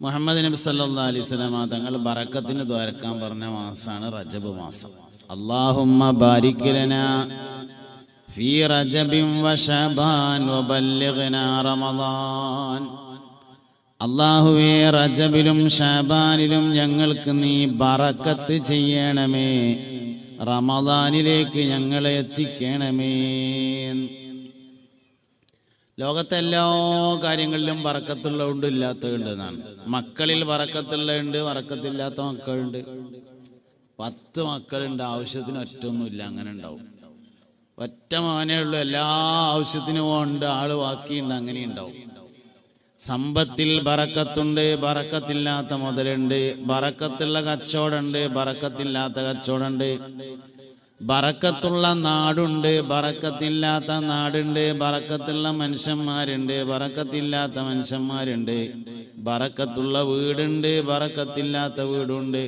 മുഹമ്മദ് നബി സല്ലാ അലൈഹി സ്വലാമ തങ്ങൾ ബറക്കത്തിന് ദ്വാരക്കാൻ പറഞ്ഞ മാസമാണ് റജബ് മാസം. അള്ളാഹുമ്മ ബാരിക്കലന ഫീ റജബിൻ വശബാൻ വബല്ലിഗ്നാ റമളാൻ അള്ളാഹുവേ റജബിലും ഷാബാനിലും ഞങ്ങൾക്ക് നീ ബറക്കത്ത് ചെയ്യണമേ. റമദാനിലേക്ക് ഞങ്ങളെ എത്തിക്കണമേ ലോകത്തെ എല്ലാ കാര്യങ്ങളിലും വറക്കത്തുള്ളതുണ്ട് ഇല്ലാത്തതുണ്ട് എന്നാണ് മക്കളിൽ വറക്കത്തുള്ളതുണ്ട് വറക്കത്തില്ലാത്ത മക്കളുണ്ട്. പത്ത് മക്കളുണ്ട് ആവശ്യത്തിന് ഒറ്റൊന്നുമില്ല അങ്ങനെ ഉണ്ടാവും. ഒറ്റ മോനേ ഉള്ളൂ എല്ലാ ആവശ്യത്തിനും ഉണ്ട് ആൾ ബാക്കിയുണ്ട് അങ്ങനെ ഉണ്ടാവും. സമ്പത്തിൽ ബറക്കത്തുണ്ട് ബറക്കത്തില്ലാത്ത മുതലുണ്ട് ബറക്കത്തുള്ള കച്ചവടമുണ്ട് ബറക്കത്തില്ലാത്ത കച്ചവടമുണ്ട്. ബറക്കത്തുള്ള നാടുണ്ട് ബറക്കത്തില്ലാത്ത നാടുണ്ട് ബറക്കത്തുള്ള മനുഷ്യന്മാരുണ്ട് ബറക്കത്തില്ലാത്ത മനുഷ്യന്മാരുണ്ട്. ബറക്കത്തുള്ള വീടുണ്ട് ബറക്കത്തില്ലാത്ത വീടുണ്ട്.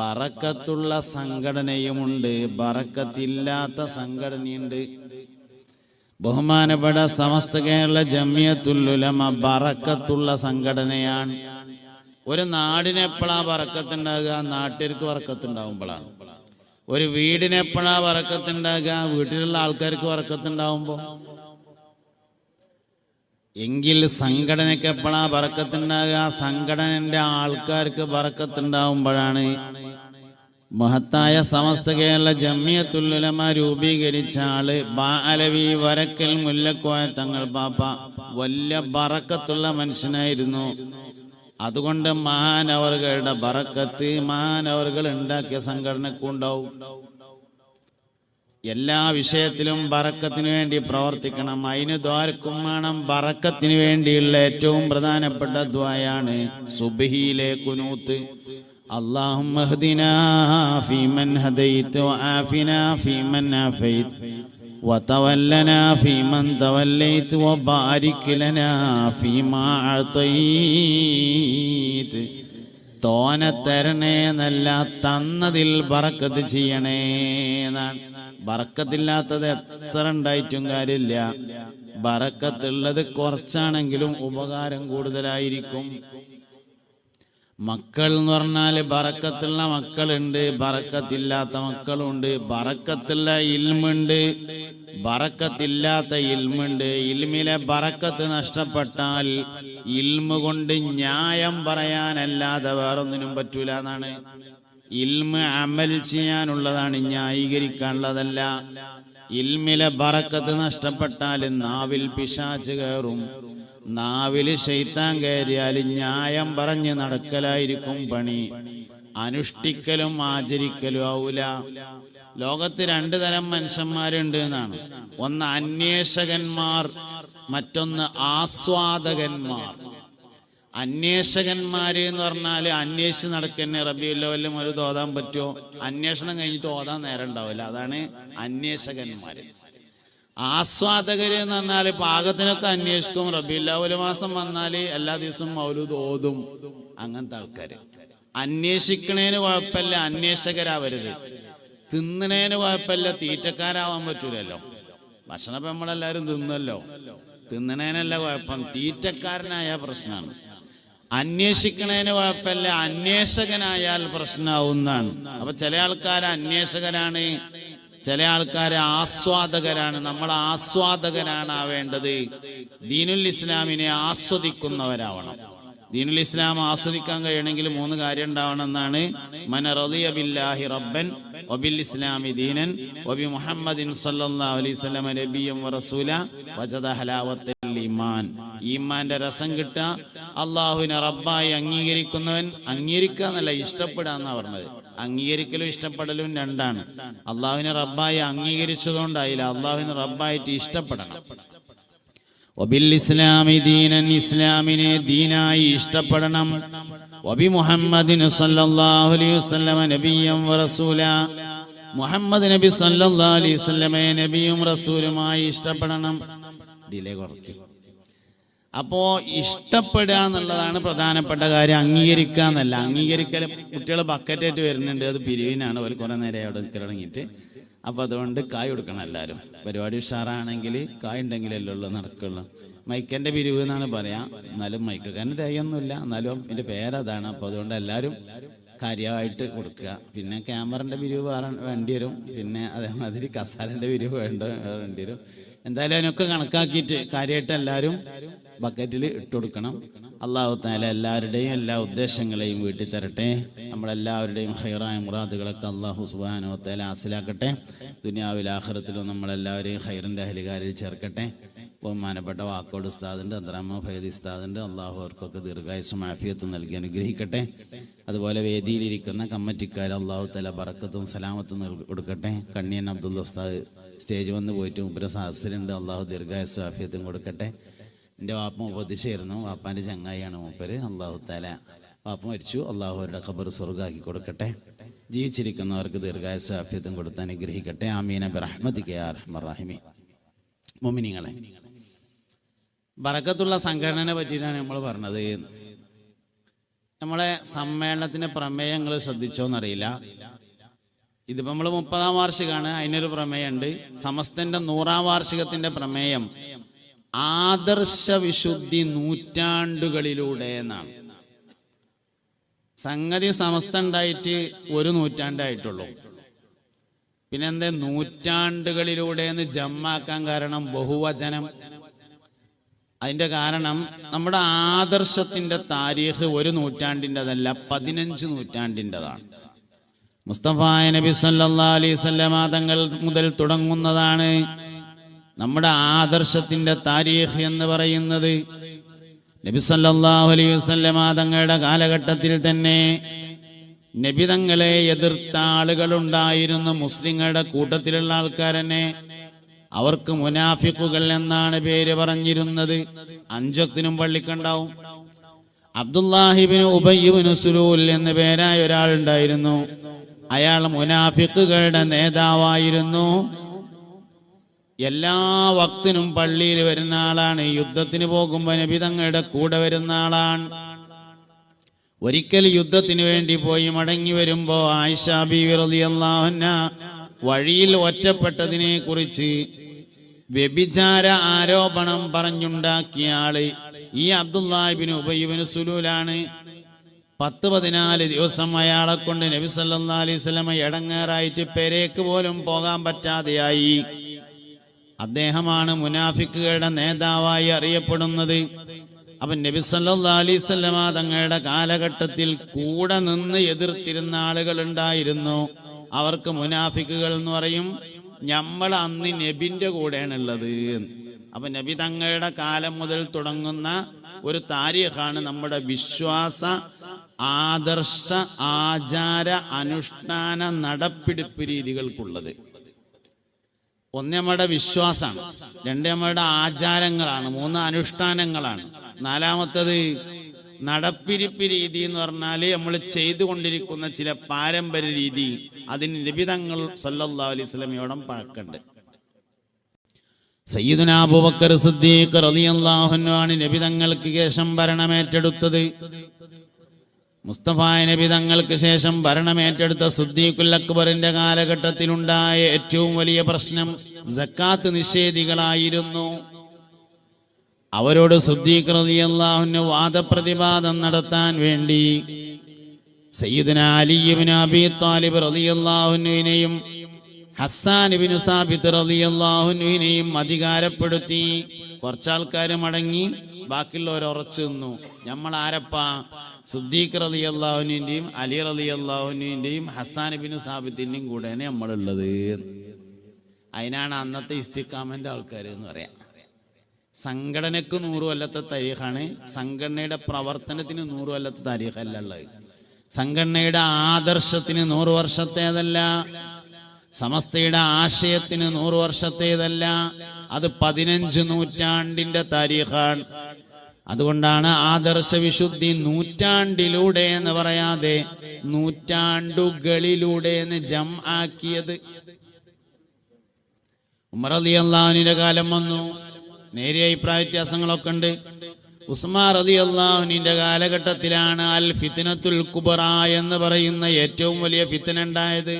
ബറക്കത്തുള്ള സംഘടനയുമുണ്ട് ബറക്കത്തില്ലാത്ത സംഘടനയുണ്ട്. ബഹുമാനപ്പെട്ട സമസ്ത കേരള ജമ്യത്തുല്ലുലമ ബറക്കത്തുള്ള സംഘടനയാണ്. ഒരു നാടിനെപ്പോഴാണ് വറക്കത്തുണ്ടാകുക ബറക്കത്തുണ്ടാകുക നാട്ടുകാർക്ക് ബറക്കത്തുണ്ടാകുമ്പോഴാണ് ഒരു വീടിന് എപ്പോഴാ വറക്കത്തുണ്ടാകുക വീട്ടിലുള്ള ആൾക്കാർക്ക് വറക്കത്തുണ്ടാവുമ്പോ? എങ്കിൽ സംഘടനയ്ക്ക് എപ്പോഴാ വറക്കത്തുണ്ടാകുക? സംഘടനന്റെ ആൾക്കാർക്ക് വറക്കത്തുണ്ടാവുമ്പോഴാണ് മഹത്തായ സമസ്ത കേരള ജമ്മിയത്തുല്ലുലമ രൂപീകരിച്ച ആൾ ബാ അലവി വരക്കൽ മുല്ലക്കോയ തങ്ങൾ പാപ്പ വലിയ ബറക്കത്തുള്ള മനുഷ്യനായിരുന്നു. അതുകൊണ്ട് മഹാനവറുകളുടെ ബറക്കത്ത് മഹാനവറുകൾ ഉണ്ടാക്കിയ സംഘടനക്കുണ്ടാവും. എല്ലാ വിഷയത്തിലും ബറക്കത്തിന് വേണ്ടി പ്രവർത്തിക്കണം. അതിന് ദ്വാരക്കും വേണം. ബറക്കത്തിന് വേണ്ടിയുള്ള ഏറ്റവും പ്രധാനപ്പെട്ട ദ്വായാണ് സുബിഹിയിലെ കുനൂത്ത്. അള്ളാഹും اهدنا فيمن هديت وعافنا فيمن عافيت وتولنا فيمن توليت وبارك لنا فيما أعطيت തോന തരണേ എന്നല്ല തന്നതിൽ ബറക്കത്ത് ചെയ്യണേ എന്നാണ് ബറക്കത്തില്ലാത്തത് എത്ര ഉണ്ടായിട്ടും കാര്യമില്ല ബറക്കത്തുള്ളത് കുറച്ചാണെങ്കിലും ഉപകാരം കൂടുതലായിരിക്കും മക്കൾ എന്ന് പറഞ്ഞാൽ ബറക്കത്തുള്ള മക്കളുണ്ട് ബറക്കത്തില്ലാത്ത മക്കളുണ്ട് ബറക്കത്തുള്ള ഇൽമുണ്ട് ബറക്കത്തില്ലാത്ത ഇൽമുണ്ട്. ഇൽമിലെ ബറക്കത്ത് നഷ്ടപ്പെട്ടാൽ ഇൽമ കൊണ്ട് ന്യായം പറയാനല്ലാതെ വേറൊന്നിനും പറ്റൂല എന്നാണ്. ഇൽമ അമൽ ചെയ്യാനുള്ളതാണ് ന്യായീകരിക്കാനുള്ളതല്ല. ഇൽമിലെ ബറക്കത്ത് നഷ്ടപ്പെട്ടാൽ നാവിൽ പിശാച്ച് കയറും. നാവിൽ ശൈത്താൻ കയറിയാൽ ന്യായം പറഞ്ഞ് നടക്കലായിരിക്കും പണി. അനുഷ്ഠിക്കലും ആചരിക്കലും ആവൂല. ലോകത്ത് രണ്ടു തരം മനുഷ്യന്മാരുണ്ട് എന്നാണ്. ഒന്ന് അന്വേഷകന്മാർ മറ്റൊന്ന് ആസ്വാദകന്മാർ. അന്വേഷകന്മാര് എന്ന് പറഞ്ഞാൽ അന്വേഷിച്ച് നടക്കുന്ന. റബിയുല്ലവല്ലും ഒരു തോതാൻ പറ്റുമോ? അന്വേഷണം കഴിഞ്ഞിട്ട് ഓതാൻ നേരം ഉണ്ടാവില്ല. അതാണ് അന്വേഷകന്മാര്. ആസ്വാദകര് എന്ന് പറഞ്ഞാൽ പാകത്തിനൊക്കെ അന്വേഷിക്കും. റബിയുല്ലാവൽ മാസം വന്നാൽ എല്ലാ ദിവസവും മൗലൂദ് ഓതും. അങ്ങനത്തെ ആൾക്കാര്. അന്വേഷിക്കണേന് കുഴപ്പമില്ല അന്വേഷകരാവരുത്. തിന്നണേന് കുഴപ്പമില്ല തീറ്റക്കാരാവാൻ പറ്റൂലല്ലോ. ഭക്ഷണം ഇപ്പൊ നമ്മളെല്ലാരും തിന്നല്ലോ. തിന്നണേനല്ല കുഴപ്പം തീറ്റക്കാരനായ പ്രശ്നമാണ് അന്വേഷിക്കണേന് കുഴപ്പമില്ല അന്വേഷകനായാൽ പ്രശ്നമാവുന്നതാണ് അപ്പൊ ചില ആൾക്കാർ അന്വേഷകരാണ്. ചില ആൾക്കാർ ആസ്വാദകരാണ്. നമ്മൾ ആസ്വാദകരാണ് ആവേണ്ടത് ദീനുൽ ഇസ്ലാമിനെ ആസ്വദിക്കുന്നവരാവണം. ദീനുൽ ഇസ്ലാം ആസ്വദിക്കാൻ കഴിയണമെങ്കിൽ മൂന്ന് കാര്യം ഉണ്ടാവണം എന്നാണ്. മന റളിയ ബില്ലാഹി റബ്ബൻ ഒബിൽ ഇസ്ലാമി ദീനൻ ഒബി മുഹമ്മദിൻ വജദ ഈമാൻ. ഈമാന്റെ രസം കിട്ടുക. അള്ളാഹുവിനെ റബ്ബായി അംഗീകരിക്കുന്നവൻ അംഗീകരിക്കുക എന്നല്ല ഇഷ്ടപ്പെടുക പറഞ്ഞത്. അംഗീകരിക്കലും ഇഷ്ടപ്പെടലും രണ്ടാണ്. അള്ളാഹുവിനെ റബ്ബായി അംഗീകരിച്ചതുകൊണ്ടായില്ല. അള്ളാഹുവിനെ റബ്ബായിട്ട് ഇഷ്ടപ്പെടണം. വബിൽ ഇസ്ലാമി ദീനൻ ഇസ്ലാമിനെ ദീനായി ഇഷ്ടപ്പെടണം. വബി മുഹമ്മദിന് സല്ലല്ലാഹു അലൈഹി വസല്ലമ നബിയം വറസൂല മുഹമ്മദ് നബി സല്ലല്ലാഹു അലൈഹി വസല്ലമയെ നബിയും റസൂലുമായി ഇഷ്ടപ്പെടണം. ഡിലേ കുറയ്ക്കും. അപ്പോ ഇഷ്ടപ്പെടുക എന്നുള്ളതാണ് പ്രധാനപ്പെട്ട കാര്യം. അംഗീകരിക്കുക എന്നല്ല. അംഗീകരിക്കൽ കുട്ടികൾ ബക്കറ്റായിട്ട് വരുന്നുണ്ട്. അത് പിരിവിനാണ്. അവർ കുറെ നേരം അവിടെ തുടങ്ങിയിട്ട്. അപ്പൊ അതുകൊണ്ട് കായ് കൊടുക്കണം എല്ലാവരും പരിപാടി ഉഷാറാണെങ്കിൽ കായ് ഉണ്ടെങ്കിലല്ലേ ഉള്ളൂ നടക്കുള്ളൂ. മൈക്കന്റെ പിരിവ് എന്നാണ് പറയാം. എന്നാലും മൈക്കക്കാരന് തേയൊന്നുമില്ല. എന്നാലും എന്റെ പേരതാണ് അപ്പോൾ അതുകൊണ്ട് എല്ലാവരും കാര്യമായിട്ട് കൊടുക്കുക. പിന്നെ ക്യാമറന്റെ പിരിവ് വേണ്ടി വരും പിന്നെ അതേമാതിരി കസാലന്റെ പിരിവ് വേണ്ട വേണ്ടി വരും എന്തായാലും അതിനൊക്കെ കണക്കാക്കിയിട്ട് കാര്യമായിട്ട് എല്ലാവരും ബക്കറ്റിൽ ഇട്ട് കൊടുക്കണം. അള്ളാഹു താല എല്ലാവരുടെയും എല്ലാ ഉദ്ദേശങ്ങളെയും വീട്ടിൽ തരട്ടെ. നമ്മളെല്ലാവരുടെയും ഹൈറായ മുറാദുകളൊക്കെ അള്ളാഹു സുബാനോ താല ആസിലാക്കട്ടെ. ദുനിയാവിൽ ആഹ്റത്തിലും നമ്മളെല്ലാവരെയും ഹൈറിന്റെ അഹലികാരിൽ ചേർക്കട്ടെ. ബഹുമാനപ്പെട്ട വാക്കോട് ഉസ്താദിന്റെ അന്തരാമ ഫൈദി ഉസ്താദിന്റെ അള്ളാഹു അവർക്കൊക്കെ ദീർഘായുസം ആഫിയത്തും നൽകി അനുഗ്രഹിക്കട്ടെ. അതുപോലെ വേദിയിലിരിക്കുന്ന കമ്മറ്റിക്കാർ അള്ളാഹു തല ബറക്കത്തും സലാമത്തും കൊടുക്കട്ടെ. കണ്ണിയൻ അബ്ദുൽ ഉസ്താദ് സ്റ്റേജ് വന്ന് പോയിട്ട് മുമ്പ് സഹസ്രണ്ട് അള്ളാഹു ദീർഘായുസം ആഫിയത്തും കൊടുക്കട്ടെ. എന്റെ വാപ്പ ഉപദേശിച്ചിരുന്നു. വാപ്പാന്റെ ചങ്ങായിയാണ് മൂപ്പര്. അള്ളാഹു തല വാപ്പ മരിച്ചു. അള്ളാഹു അവരുടെ ഖബർ സ്വർഗാക്കി കൊടുക്കട്ടെ. ജീവിച്ചിരിക്കുന്നവർക്ക് ദീർഘായുസ ആഫിയത്തും കൊടുത്ത് അനുഗ്രഹിക്കട്ടെ. ആമീന ബിറഹ്മതി കെ ആർ റഹ്മറാഹിമി മൊമിനിങ്ങളെ ബറക്കത്തുള്ള സംഘടനയെ പറ്റിയിട്ടാണ് നമ്മൾ പറഞ്ഞത്. നമ്മളെ സമ്മേളനത്തിന്റെ പ്രമേയങ്ങൾ ശ്രദ്ധിച്ചോന്നറിയില്ല. ഇതിപ്പോ നമ്മൾ മുപ്പതാം വാർഷികമാണ് അതിനൊരു പ്രമേയമുണ്ട്. സമസ്തന്റെ നൂറാം വാർഷികത്തിന്റെ പ്രമേയം ആദർശ വിശുദ്ധി നൂറ്റാണ്ടുകളിലൂടെ എന്നാണ്. സംഗതി സമസ്ത ഉണ്ടായിട്ട് ഒരു നൂറ്റാണ്ടായിട്ടുള്ളൂ. പിന്നെന്താ നൂറ്റാണ്ടുകളിലൂടെ എന്ന് ജമ്മാക്കാൻ കാരണം ബഹുവചനം. അതിന്റെ കാരണം നമ്മുടെ ആദർശത്തിന്റെ താരീഖ് ഒരു നൂറ്റാണ്ടിന്റെതല്ല പതിനഞ്ച് നൂറ്റാണ്ടിന്റെതാണ്. മുസ്തഫ നബി സല്ലാ അലൈഹി സ്വല്ലമ തങ്ങൾ മുതൽ തുടങ്ങുന്നതാണ് നമ്മുടെ ആദർശത്തിന്റെ താരീഖ് എന്ന് പറയുന്നത്. നബി സല്ലല്ലാഹു അലൈഹി വസല്ലമ തങ്ങളുടെ കാലഘട്ടത്തിൽ തന്നെ നബി തങ്ങളെ എതിർത്ത ആളുകളുണ്ടായിരുന്നു മുസ്ലിങ്ങളുടെ കൂട്ടത്തിലുള്ള ആൾക്കാർ തന്നെ അവർക്ക് മുനാഫിക്കുകൾ എന്നാണ് പേര് പറഞ്ഞിരുന്നത്. അഞ്ചൊത്തിനും പള്ളിക്കുണ്ടാവും. അബ്ദുല്ലാഹിബിന് ഉബയ്യുബിന് സുലൂൽ എന്ന പേരായ ഒരാൾ ഉണ്ടായിരുന്നു. അയാൾ മുനാഫിക്കുകളുടെ നേതാവായിരുന്നു. എല്ലാ വക്തിനും പള്ളിയിൽ വരുന്ന ആളാണ്. യുദ്ധത്തിന് പോകുമ്പോൾ നബി തങ്ങളുടെ കൂടെ വരുന്ന ആളാണ്. ഒരിക്കൽ യുദ്ധത്തിന് വേണ്ടി പോയി മടങ്ങി വരുമ്പോ ആയിഷ ബീവി റളിയല്ലാഹുഅൻഹ വഴിയിൽ ഒറ്റപ്പെട്ടതിനെ കുറിച്ച് വ്യഭിചാര ആരോപണം പറഞ്ഞുണ്ടാക്കിയ ആൾ ഈ അബ്ദുല്ലാഹിബിന് ഉബയ്യബിന് സുലൂലാണ്. പത്ത് പതിനാല് ദിവസം അയാളെ കൊണ്ട് നബി സല്ലല്ലാഹു അലൈഹി വസല്ലമ ഇടങ്ങേറായിട്ട് പെരേക്ക് പോലും പോകാൻ പറ്റാതെയായി. അദ്ദേഹമാണ് മുനാഫിക്കുകളുടെ നേതാവായി അറിയപ്പെടുന്നത്. അവൻ നബി സല്ലല്ലാഹു അലൈഹി വസല്ലമ തങ്ങളുടെ കാലഘട്ടത്തിൽ കൂടെ നിന്ന് എതിർത്തിരുന്ന ആളുകൾ ഉണ്ടായിരുന്നു. അവർക്ക് മുനാഫിക്കുകൾ എന്ന് പറയും. നമ്മൾ അന്ന് നബിന്റെ കൂടെയാണുള്ളത് അപ്പൊ നബി തങ്ങളുടെ കാലം മുതൽ തുടങ്ങുന്ന ഒരു താരീഖാണ് നമ്മുടെ വിശ്വാസ ആദർശ ആചാര അനുഷ്ഠാന നടപ്പിടിപ്പ് രീതികൾക്കുള്ളത്. ഒന്ന് നമ്മുടെ വിശ്വാസമാണ്. രണ്ട് നമ്മുടെ ആചാരങ്ങളാണ്. മൂന്ന് അനുഷ്ഠാനങ്ങളാണ്. നാലാമത്തത് നടപ്പിരിപ്പ് രീതി എന്ന് പറഞ്ഞാൽ നമ്മൾ ചെയ്തുകൊണ്ടിരിക്കുന്ന ചില പാരമ്പര്യ രീതി അതിന് നിബിതങ്ങൾ സല്ലല്ലാഹു അലൈഹി സ്വലമയോടം പഴക്കണ്ട്. സയ്യിദുന അബൂബക്കർ സിദ്ദീഖ് റളിയല്ലാഹു ആണ് നബിതങ്ങൾക്ക് ശേഷം ഭരണമേറ്റെടുത്തത്. മുസ്തഫ നബി തങ്ങൾക്ക് ശേഷം ഭരണമേറ്റെടുത്ത സുദ്ദീഖുൽ അക്ബറിന്റെ കാലഘട്ടത്തിലുണ്ടായ ഏറ്റവും വലിയ പ്രശ്നം സക്കാത്ത് നിഷേധികളായിരുന്നു. അവരോട് സുദ്ദീഖ് റളിയല്ലാഹുവിന് വാദപ്രതിവാദം നടത്താൻ വേണ്ടി സയ്യിദുന അലിയുബിന് അബി ഹസ്സാൻ ഇബ്നു സാബിത്ത് റളിയല്ലാഹുവിനെയും അധികാരപ്പെടുത്തി കുറച്ചാൾക്കാർ മടങ്ങി ബാക്കിയുള്ളവർ ഉറച്ചു നിന്നു. നമ്മൾ ആരപ്പാ? സുദ്ദീഖ് റലി അള്ളാഹുവിന്റെയും അലി റലി ഹസ്സാൻ ബിൻ സാബിത്തിന്റെയും കൂടെയാണ് നമ്മളുള്ളത് അതിനാണ് അന്നത്തെ ഇസ്തിക്കാമന്റെ ആൾക്കാർ എന്ന് പറയാം. സംഘടനക്ക് നൂറ് കൊല്ലത്തെ താരീഖാണ്. സംഘടനയുടെ പ്രവർത്തനത്തിന് നൂറ് കൊല്ലത്തെ താരീഖല്ല ഉള്ളത്. സംഘടനയുടെ ആദർശത്തിന് നൂറ് വർഷത്തേതല്ല. സമസ്തയുടെ ആശയത്തിന് നൂറ് വർഷത്തേതല്ല. അത് പതിനഞ്ച് നൂറ്റാണ്ടിന്റെ താരീഖാണ്. അതുകൊണ്ടാണ് ആദർശ വിശുദ്ധി നൂറ്റാണ്ടിലൂടെ എന്ന് പറയാതെ നൂറ്റാണ്ടുകളിലൂടെ എന്ന് ജം ആക്കിയത്. ഉമർ അലി കാലം വന്നു. നേരിയ അഭിപ്രായ വ്യത്യാസങ്ങളൊക്കെ ഉണ്ട്. ഉസ്മാ റതി അള്ളാഹുനിന്റെ കാലഘട്ടത്തിലാണ് അൽ ഫിത്തിനത്തുൽ കുബറ എന്ന് പറയുന്ന ഏറ്റവും വലിയ ഫിത്തന ഉണ്ടായത്.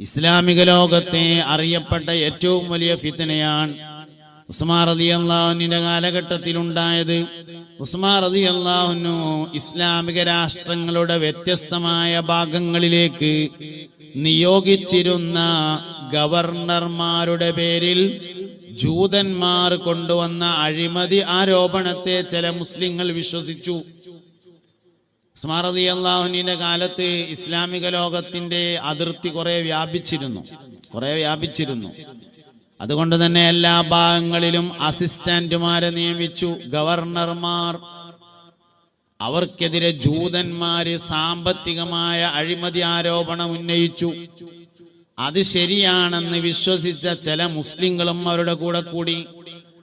ഇസ്ലാമിക ലോകത്തെ അറിയപ്പെട്ട ഏറ്റവും വലിയ ഫിത്തനയാണ് ഉസ്മാ റതി കാലഘട്ടത്തിൽ കാലഘട്ടത്തിലുണ്ടായത് ഉസ്മാ റതി അള്ളാഹുനു ഇസ്ലാമിക രാഷ്ട്രങ്ങളുടെ വ്യത്യസ്തമായ ഭാഗങ്ങളിലേക്ക് നിയോഗിച്ചിരുന്ന ഗവർണർമാരുടെ പേരിൽ ജൂതന്മാർ കൊണ്ടുവന്ന അഴിമതി ആരോപണത്തെ ചില മുസ്ലിങ്ങൾ വിശ്വസിച്ചു. ഉസ്മാൻ അള്ളാഹുനിന്റെ അള്ളാഹുവിന്റെ കാലത്ത് ഇസ്ലാമിക ലോകത്തിന്റെ അതിർത്തി കുറെ വ്യാപിച്ചിരുന്നു. കുറെ വ്യാപിച്ചിരുന്നു. അതുകൊണ്ട് തന്നെ എല്ലാ ഭാഗങ്ങളിലും അസിസ്റ്റന്റുമാരെ നിയമിച്ചു ഗവർണർമാർ. അവർക്കെതിരെ ജൂതന്മാര് സാമ്പത്തികമായ അഴിമതി ആരോപണം ഉന്നയിച്ചു. അത് ശരിയാണെന്ന് വിശ്വസിച്ച ചില മുസ്ലിങ്ങളും അവരുടെ കൂടെ കൂടി.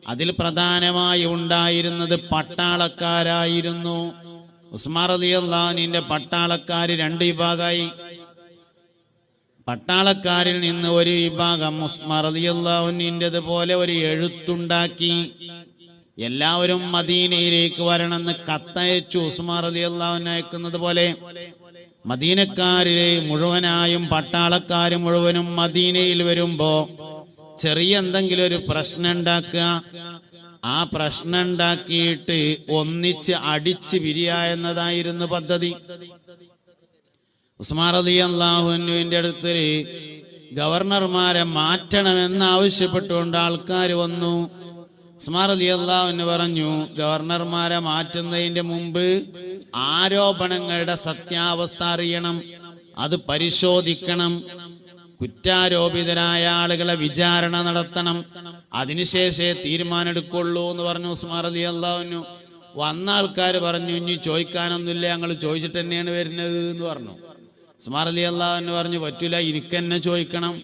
അതിൽ പ്രധാനമായി ഉണ്ടായിരുന്നത് പട്ടാളക്കാരായിരുന്നു. ഉസ്മാർ അലി അള്ളഹാനിന്റെ പട്ടാളക്കാര് രണ്ട് വിഭാഗമായി. പട്ടാളക്കാരിൽ നിന്ന് ഒരു വിഭാഗം ഉസ്മാർ അലി പോലെ ഒരു എഴുത്തുണ്ടാക്കി. എല്ലാവരും മദീനയിലേക്ക് വരണമെന്ന് കത്തയച്ചു ഉസ്മാർ അലി അള്ളാഹുൻ പോലെ. മദീനക്കാരിലെ മുഴുവനായും പട്ടാളക്കാർ മുഴുവനും മദീനയിൽ വരുമ്പോ ചെറിയ എന്തെങ്കിലും ഒരു പ്രശ്നം ഉണ്ടാക്കുക ആ പ്രശ്നം ഉണ്ടാക്കിയിട്ട് ഒന്നിച്ച് അടിച്ച് പിരിയ എന്നതായിരുന്നു പദ്ധതി. ഉസ്മാൻ അലി അള്ളാഹുവിന്റെ അടുത്ത് ഗവർണർമാരെ മാറ്റണമെന്ന് ആവശ്യപ്പെട്ടുകൊണ്ട് ആൾക്കാർ വന്നു. അള്ളാഹുവിന് പറഞ്ഞു ഗവർണർമാരെ മാറ്റുന്നതിന്റെ മുമ്പ് ആരോപണങ്ങളുടെ സത്യാവസ്ഥ അറിയണം അത് പരിശോധിക്കണം കുറ്റാരോപിതരായ ആളുകളെ വിചാരണ നടത്തണം അതിനുശേഷേ തീരുമാനമെടുക്കുള്ളൂ എന്ന് പറഞ്ഞു സ്മാരതി അലി വന്ന ആൾക്കാർ പറഞ്ഞു ഇനി ചോദിക്കാനൊന്നുമില്ല ഞങ്ങൾ ചോദിച്ചിട്ട് തന്നെയാണ് വരുന്നത് എന്ന് പറഞ്ഞു. സ്മാരതി അലി അള്ളാഹുവിന് പറഞ്ഞു പറ്റൂല എനിക്ക് ചോദിക്കണം.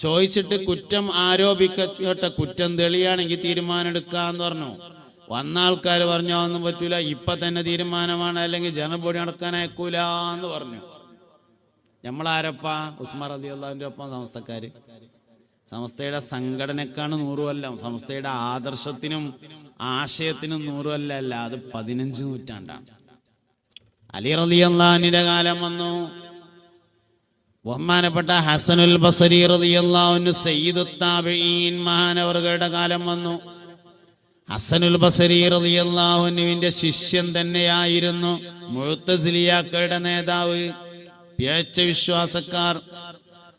ചോദിച്ചിട്ട് കുറ്റം ആരോപിക്കട്ടെ കുറ്റം തെളിയാണെങ്കിൽ തീരുമാനം എടുക്കാന്ന് പറഞ്ഞു. വന്ന ആൾക്കാർ പറഞ്ഞു ഒന്നും പറ്റൂല. ഇപ്പൊ തന്നെ തീരുമാനമാണ്. അല്ലെങ്കിൽ ജനപൊടി നടക്കാൻ അയക്കൂല എന്ന് പറഞ്ഞു. നമ്മളാരപ്പ ഉസ്മാൻ അലി അള്ളാഹുവിന്റെ ഒപ്പം സമസ്തക്കാര്. സമസ്തയുടെ സംഘടനക്കാണ് നൂറുമല്ല സമസ്തയുടെ ആദർശത്തിനും ആശയത്തിനും നൂറുമല്ല അല്ല അത് പതിനഞ്ച് നൂറ്റാണ്ടാണ്. അലി അള്ളാഹിന്റെ കാലം വന്നു. ബഹുമാനപ്പെട്ട ഹസനുൽ ബസരി മഹാനവറുകളുടെ കാലം വന്നു. ഹസനുൽ ബസരി റളിയല്ലാഹുവിന്റെ ശിഷ്യൻ തന്നെയായിരുന്നു മുഴുത്തസിലിയാക്കളുടെ നേതാവ് പിഴച്ച വിശ്വാസക്കാർ.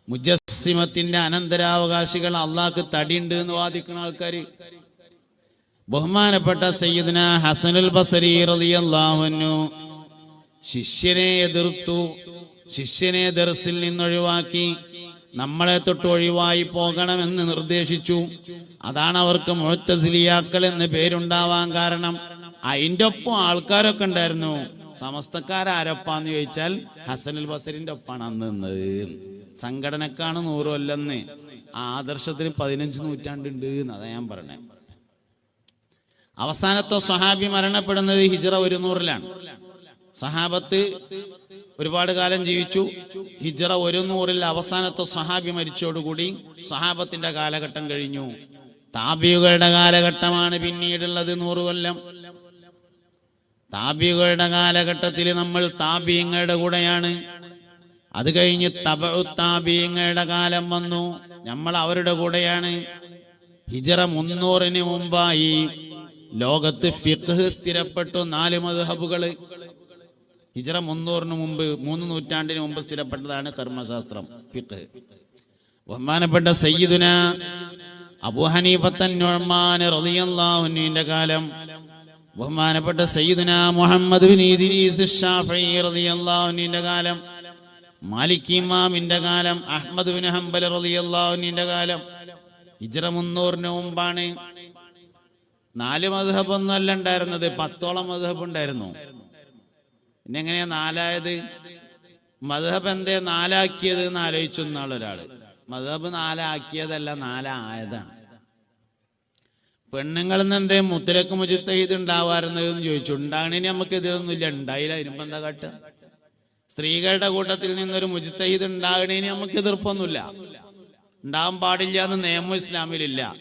മുജസ്സിമത്തിന്റെ അനന്തരാവകാശികൾ അള്ളാഹ്ക്ക് തടിയുണ്ട് എന്ന് വാദിക്കുന്ന ആൾക്കാർ ബഹുമാനപ്പെട്ട സയ്യിദിന ഹസനുൽ ബസരി റളിയല്ലാഹു ശിഷ്യനെ എതിർത്തു. ശിഷ്യനെ ദർസിൽ നിന്നൊഴിവാക്കി നമ്മളെ തൊട്ട് ഒഴിവായി പോകണമെന്ന് നിർദ്ദേശിച്ചു. അതാണ് അവർക്ക് മുഴത്തസിലിയാക്കൽ എന്ന് പേരുണ്ടാവാൻ കാരണം. അതിന്റെ ഒപ്പം ആൾക്കാരൊക്കെ ഉണ്ടായിരുന്നു. സമസ്തക്കാരാരപ്പാന്ന് ചോദിച്ചാൽ ഹസനുൽ ബസരിന്റെ ഒപ്പാണ് അന്ന് നിന്നത്. സംഘടനക്കാണ് നൂറ് കൊല്ലെന്ന്. ആദർശത്തിന് പതിനഞ്ച് നൂറ്റാണ്ടുണ്ട് അതാ ഞാൻ പറഞ്ഞത് അവസാനത്തെ സ്വഹാബി മരണപ്പെടുന്നത് ഹിജറ ഒരുന്നൂറിലാണ്. സഹാബത്ത് ഒരുപാട് കാലം ജീവിച്ചു. ഹിജറ ഒരു നൂറിൽ അവസാനത്തെ സഹാബി മരിച്ചോടുകൂടി സഹാബത്തിന്റെ കാലഘട്ടം കഴിഞ്ഞു. താബിയുകളുടെ കാലഘട്ടമാണ് പിന്നീടുള്ളത് നൂറ് കൊല്ലം. താബിയുകളുടെ കാലഘട്ടത്തിൽ നമ്മൾ താബിയങ്ങളുടെ കൂടെയാണ്. അത് കഴിഞ്ഞ് താബിയങ്ങളുടെ കാലം വന്നു. നമ്മൾ അവരുടെ കൂടെയാണ്. ഹിജറ മുന്നൂറിന് മുമ്പായി ലോകത്ത് ഫിഖ് സ്ഥിരപ്പെട്ടു നാല് മദ്ഹബുകൾ. ഹിജറ മുന്നൂറിന് മുമ്പ് മൂന്ന് നൂറ്റാണ്ടിന് മുമ്പ് സ്ഥിരപ്പെട്ടതാണ് കർമ്മശാസ്ത്രം ഫിഖ്. ബഹുമാനപ്പെട്ട സയ്യിദുന അബൂ ഹനീഫത്തൻ നുഅ്മാൻ റളിയല്ലാഹുവിന്റെ കാലം ബഹുമാനപ്പെട്ട സയ്യിദുന മുഹമ്മദ് ബിൻ കാലം മാലിക് ഇമാമിന്റെ കാലം അഹ്മദ് ബിൻ ഹംബൽ റളിയല്ലാഹുവിന്റെ കാലം. ഹിജ്റ മുന്നൂറിന് മുമ്പാണ് നാല് മധുഹബ് ഒന്നല്ല ഉണ്ടായിരുന്നത് പത്തോളം മധുഹബ് ഉണ്ടായിരുന്നു. പിന്നെ എങ്ങനെയാ നാലായത്? മധബ് എന്തേ നാലാക്കിയത് എന്ന് ആലോചിച്ചു എന്നാളൊരാൾ മധബ് നാലാക്കിയതല്ല നാലായതാണ്. പെണ്ണുങ്ങളിൽ നിന്ന് എന്തേ മുത്തലക്ക് മുജിത്തഹീദ് ഉണ്ടാവാറുന്നത് എന്ന് ചോദിച്ചു. ഉണ്ടാകണേന് നമുക്ക് ഇതിലൊന്നുമില്ല. ഉണ്ടായില്ല ഇരുമ്പ് എന്താ കാട്ടുക? സ്ത്രീകളുടെ കൂട്ടത്തിൽ നിന്നൊരു മുജിത്തഹീദ് ഉണ്ടാകണേന് നമുക്ക് എതിർപ്പൊന്നുമില്ല. ഉണ്ടാകാൻ പാടില്ല എന്ന് നിയമം ഇസ്ലാമിലില്ല.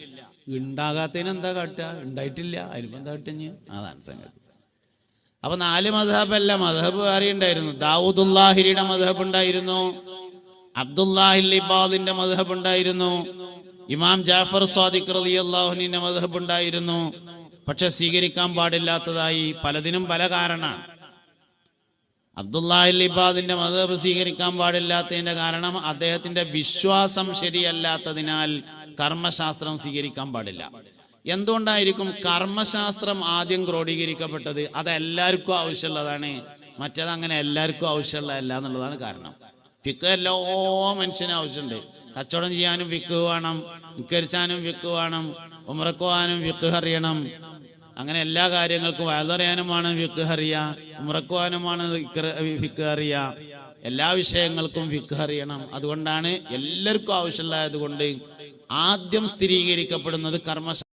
ഉണ്ടാകാത്തതിന് എന്താ കാട്ടുക? ഉണ്ടായിട്ടില്ല. അതിനിപ്പോ എന്താ അതാണ് സംഗതി. അപ്പൊ നാല് മധബല്ല മധബ് അറിയണ്ടായിരുന്നു ദാവൂദുല്ലാഹിരിയുടെ മധബ് ഉണ്ടായിരുന്നു. അബ്ദുല്ലാഹിബാദിന്റെ മധബ് ഉണ്ടായിരുന്നു. ഇമാം ജാഫർ സ്വാദിഖ് റളിയല്ലാഹുവിന്റെ മദ്ഹബ് ഉണ്ടായിരുന്നു. പക്ഷെ സ്വീകരിക്കാൻ പാടില്ലാത്തതായി പലതിനും പല കാരണമാണ് അബ്ദുല്ലാഹിബാദിന്റെ മതബ് സ്വീകരിക്കാൻ പാടില്ലാത്തതിന്റെ കാരണം അദ്ദേഹത്തിന്റെ വിശ്വാസം ശരിയല്ലാത്തതിനാൽ കർമ്മശാസ്ത്രം സ്വീകരിക്കാൻ പാടില്ല. എന്തുകൊണ്ടായിരിക്കും കർമ്മശാസ്ത്രം ആദ്യം ക്രോഡീകരിക്കപ്പെട്ടത്? അത് എല്ലാവർക്കും ആവശ്യമുള്ളതാണ്. മറ്റേത് അങ്ങനെ എല്ലാവർക്കും ആവശ്യമുള്ളതല്ല എന്നുള്ളതാണ് കാരണം. ഫിക്ക് എല്ലാ മനുഷ്യനും ആവശ്യമുണ്ട്. കച്ചവടം ചെയ്യാനും വിക്ക് വേണം നിക്കരിച്ചാനും വിക്ക് വേണം ഉമ്രക്ക് പോകാനും വിക്ക് അറിയണം. അങ്ങനെ എല്ലാ കാര്യങ്ങൾക്കും വയലറിയാനുമാണ് ഫിക്ക് അറിയ ഉമ്രക്കുവാനുമാണ് ഫിക്ക് അറിയ എല്ലാ വിഷയങ്ങൾക്കും ഫിക്ക് അറിയണം. അതുകൊണ്ടാണ് എല്ലാവർക്കും ആവശ്യമുള്ളതായത് കൊണ്ട് ആദ്യം സ്ഥിരീകരിക്കപ്പെടുന്നത് കർമ്മ